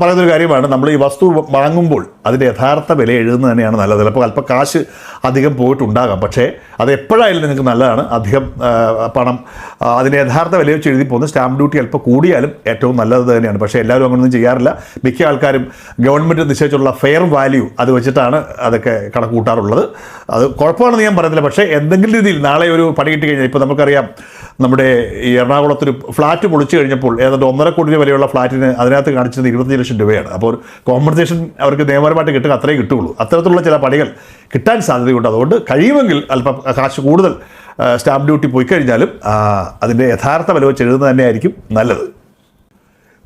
പറയുന്നൊരു കാര്യമാണ്. നമ്മൾ ഈ വസ്തു വാങ്ങുമ്പോൾ അതിന്റെ യഥാർത്ഥ വില എഴുതുന്നത് തന്നെയാണ് നല്ലത്. ചിലപ്പോൾ അല്പം കാശ് അധികം പോയിട്ടുണ്ടാകാം. പക്ഷേ അത് എപ്പോഴായാലും നിങ്ങൾക്ക് നല്ലതാണ്. അധികം പണം അതിന്റെ യഥാർത്ഥ വില വെച്ച് എഴുതി പോകുന്ന സ്റ്റാമ്പ് ഡ്യൂട്ടി അല്പം കൂടിയാലും ഏറ്റവും നല്ലത് തന്നെയാണ്. പക്ഷേ എല്ലാവരും അങ്ങനെയൊന്നും ചെയ്യാറില്ല. മിക്ക ആൾക്കാരും ഗവൺമെന്റ് നിശ്ചയിച്ചുള്ള ഫെയർ വാല്യൂ അത് വെച്ചിട്ടാണ് അതൊക്കെ കണക്ക് കൂട്ടാറുള്ളത് അത് കുഴപ്പമാണെന്ന് ഞാൻ പറയുന്നില്ല പക്ഷേ എന്തെങ്കിലും രീതിയിൽ നാളെ ഒരു പണി കിട്ടി കഴിഞ്ഞാൽ ഇപ്പോൾ നമുക്കറിയാം നമ്മുടെ ഈ എറണാകുളത്തൊരു ഫ്ലാറ്റ് പൊളിച്ചു കഴിഞ്ഞപ്പോൾ ഏതാണ്ട് ഒന്നര കോടി രൂപ വിലയുള്ള ഫ്ലാറ്റിന് അതിനകത്ത് കാണിച്ചത് ഇരുപത്തഞ്ച് ലക്ഷം രൂപയാണ്. അപ്പോൾ കോമ്പൻസേഷൻ അവർക്ക് നിയമപരമായിട്ട് കിട്ടുക അത്രേ കിട്ടുകയുള്ളൂ. അത്തരത്തിലുള്ള ചില പണികൾ കിട്ടാൻ സാധ്യതയുണ്ട്. അതുകൊണ്ട് കഴിയുമെങ്കിൽ അല്പം കാശ് കൂടുതൽ സ്റ്റാമ്പ് ഡ്യൂട്ടി പോയി കഴിഞ്ഞാലും അതിന്റെ യഥാർത്ഥ വില വെച്ച് എഴുതുന്നത് തന്നെയായിരിക്കും നല്ലത്.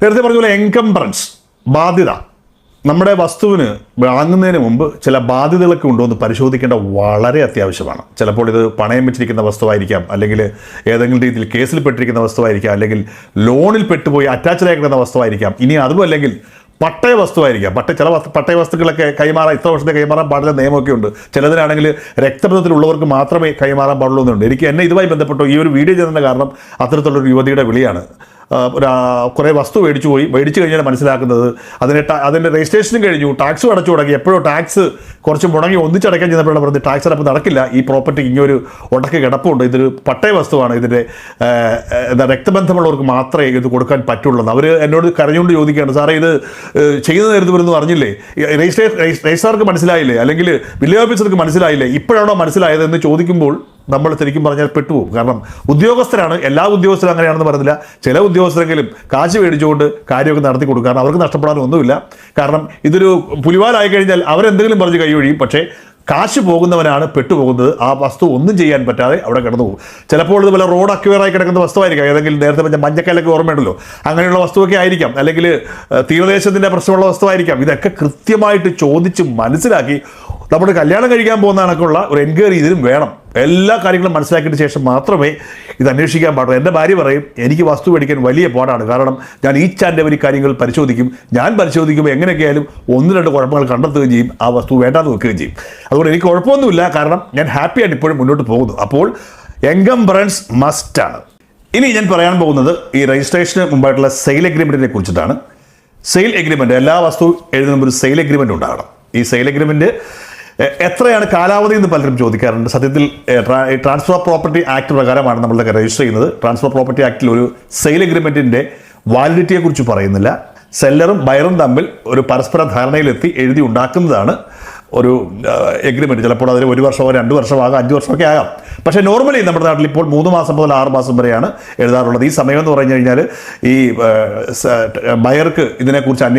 നേരത്തെ പറഞ്ഞ പോലെ എൻകംബ്രൻസ് ബാധ്യത. നമ്മുടെ വസ്തുവിന് വാങ്ങുന്നതിന് മുമ്പ് ചില ബാധ്യതകളൊക്കെ ഉണ്ടോ എന്ന് പരിശോധിക്കേണ്ട വളരെ അത്യാവശ്യമാണ്. ചിലപ്പോൾ ഇത് പണയം വെച്ചിരിക്കുന്ന വസ്തുവായിരിക്കാം അല്ലെങ്കിൽ ഏതെങ്കിലും രീതിയിൽ കേസിൽ പെട്ടിരിക്കുന്ന വസ്തുവായിരിക്കാം അല്ലെങ്കിൽ ലോണിൽ പെട്ടുപോയി അറ്റാച്ച്ഡ് ആയിരിക്കുന്ന വസ്തുവായിരിക്കാം. ഇനി അതും അല്ലെങ്കിൽ പട്ടയ വസ്തുവായിരിക്കാം. പട്ട ചില പട്ടയ വസ്തുക്കളൊക്കെ കൈമാറാൻ ഇത്ര വർഷത്തെ കൈമാറാൻ പാടില്ല നിയമമൊക്കെ ഉണ്ട്. ചിലതിനാണെങ്കിൽ രക്തബന്ധത്തിലുള്ളവർക്ക് മാത്രമേ കൈമാറാൻ പാടുള്ളൂ എന്നുണ്ട്. എനിക്ക് എന്നെ ഇതുമായി ബന്ധപ്പെട്ടു ഈ ഒരു വീഡിയോ ചെയ്യുന്നതിന്റെ കാരണം അത്തരത്തിലുള്ളൊരു യുവതിയുടെ വിളിയാണ്. കുറേ വസ്തു മേടിച്ചു പോയി. മേടിച്ചു കഴിഞ്ഞാൽ മനസ്സിലാക്കുന്നത്. അതിന് അതിന്റെ രജിസ്ട്രേഷനും കഴിഞ്ഞു. ടാക്സ് അടച്ചു തുടങ്ങി. എപ്പോഴോ ടാക്സ് കുറച്ച് മുടങ്ങി ഒന്നിച്ചടയ്ക്കാൻ ചെന്നപ്പോഴാണ് പറഞ്ഞത് ടാക്സ് അടപ്പ് നടക്കില്ല. ഈ പ്രോപ്പർട്ടി ഇങ്ങനൊരു ഉടക്ക് കിടപ്പുണ്ട്. ഇതൊരു പട്ടയ വസ്തുവാണ്. ഇതിന്റെ എന്താ രക്തബന്ധമുള്ളവർക്ക് മാത്രമേ ഇത് കൊടുക്കാൻ പറ്റുള്ളൂ. അവർ എന്നോട് കരഞ്ഞുകൊണ്ട് ചോദിക്കുകയാണ് സാറേ ഇത് ചെയ്യുന്ന നേരത്ത് വരുന്നു അറിഞ്ഞില്ലേ? രജിസ്ട്രേ രജിസ്ട്രാർക്ക് മനസ്സിലായില്ലേ? അല്ലെങ്കിൽ വില്ലേജ് ഓഫീസർക്ക് മനസ്സിലായില്ലേ? ഇപ്പോഴാണോ മനസ്സിലായത് എന്ന് ചോദിക്കുമ്പോൾ നമ്മൾ ശരിക്കും പറഞ്ഞാൽ പെട്ടുപോകും. കാരണം ഉദ്യോഗസ്ഥരാണ് എല്ലാ ഉദ്യോഗസ്ഥരും അങ്ങനെയാണെന്ന് പറയുന്നില്ല ചില ഉദ്യോഗസ്ഥരെങ്കിലും കാശ് മേടിച്ചുകൊണ്ട് കാര്യമൊക്കെ നടത്തി കൊടുക്കും. കാരണം അവർക്ക് നഷ്ടപ്പെടാനൊന്നുമില്ല കാരണം ഇതൊരു പുലിവാലായി കഴിഞ്ഞാൽ അവരെന്തെങ്കിലും പറഞ്ഞ് കൈയൊഴിയും പക്ഷേ കാശ് പോകുന്നവനാണ് പെട്ടുപോകുന്നത്. ആ വസ്തു ഒന്നും ചെയ്യാൻ പറ്റാതെ അവിടെ കിടന്നു പോകും. ചിലപ്പോൾ ഇതുപോലെ റോഡ് അക്യൂറായി കിടക്കുന്ന വസ്തുവായിരിക്കാം. ഏതെങ്കിലും നേരത്തെ പറഞ്ഞ മഞ്ഞക്കല്ലൊക്കെ ഓർമ്മയുണ്ടല്ലോ. അങ്ങനെയുള്ള വസ്തുവൊക്കെ ആയിരിക്കാം. അല്ലെങ്കിൽ തീരദേശത്തിന്റെ പ്രശ്നമുള്ള വസ്തുവായിരിക്കാം. ഇതൊക്കെ കൃത്യമായിട്ട് ചോദിച്ച് മനസ്സിലാക്കി നമ്മുടെ കല്യാണം കഴിക്കാൻ പോകുന്ന കണക്കുള്ള ഒരു എൻക്വയറി ഇതിനും വേണം. എല്ലാ കാര്യങ്ങളും മനസ്സിലാക്കിയതിന് ശേഷം മാത്രമേ ഇത് അന്വേഷിക്കാൻ പാടുള്ളൂ. എന്റെ ഭാര്യ പറയും എനിക്ക് വസ്തു മേടിക്കാൻ വലിയ പാടാണ്. കാരണം ഞാൻ ഈ ചാന്റെ ഒരു കാര്യങ്ങൾ പരിശോധിക്കും. ഞാൻ പരിശോധിക്കുമ്പോൾ എങ്ങനെയൊക്കെയായാലും ഒന്ന് രണ്ട് കുഴപ്പങ്ങൾ കണ്ടെത്തുകയും ചെയ്യും. ആ വസ്തു വേണ്ടാന്ന് വെക്കുകയും ചെയ്യും. അതുകൊണ്ട് എനിക്ക് കുഴപ്പമൊന്നുമില്ല. കാരണം ഞാൻ ഹാപ്പിയായിട്ട് ഇപ്പോഴും മുന്നോട്ട് പോകുന്നു. അപ്പോൾ എൻകംബറൻസ് മസ്റ്റാണ് ഇനി ഞാൻ പറയാൻ പോകുന്നത് ഈ രജിസ്ട്രേഷന് മുമ്പായിട്ടുള്ള സെയിൽ എഗ്രിമെന്റിനെ കുറിച്ചിട്ടാണ്. സെയിൽ എഗ്രിമെന്റ് എല്ലാ വസ്തു എഴുതുന്ന ഒരു സെയിൽ എഗ്രിമെന്റ് ഉണ്ടാകണം. ഈ സെയിൽ എഗ്രിമെന്റ് എത്രയാണ് കാലാവധി എന്ന് പലരും ചോദിക്കാറുണ്ട്. സത്യത്തിൽ ട്രാൻസ്ഫർ പ്രോപ്പർട്ടി ആക്ട് പ്രകാരമാണ് നമ്മളൊക്കെ രജിസ്റ്റർ ചെയ്യുന്നത്. ട്രാൻസ്ഫർ പ്രോപ്പർട്ടി ആക്ടിൽ ഒരു സെയിൽ എഗ്രിമെന്റിന്റെ വാലിഡിറ്റിയെക്കുറിച്ച് പറയുന്നില്ല. സെല്ലറും ബയറും തമ്മിൽ ഒരു പരസ്പര ധാരണയിലെത്തി എഴുതി ഉണ്ടാക്കുന്നതാണ് ഒരു എഗ്രിമെന്റ് ചിലപ്പോൾ അതിന് ഒരു വർഷമോ രണ്ട് വർഷമാകാം അഞ്ച് വർഷമൊക്കെ ആകാം. പക്ഷേ നോർമലി നമ്മുടെ നാട്ടിൽ ഇപ്പോൾ മൂന്ന് മാസം മുതൽ ആറ് മാസം വരെയാണ് എഴുതാറുള്ളത്. ഈ സമയം എന്ന് പറഞ്ഞു കഴിഞ്ഞാൽ ഈ ബയർക്ക് ഇതിനെക്കുറിച്ച്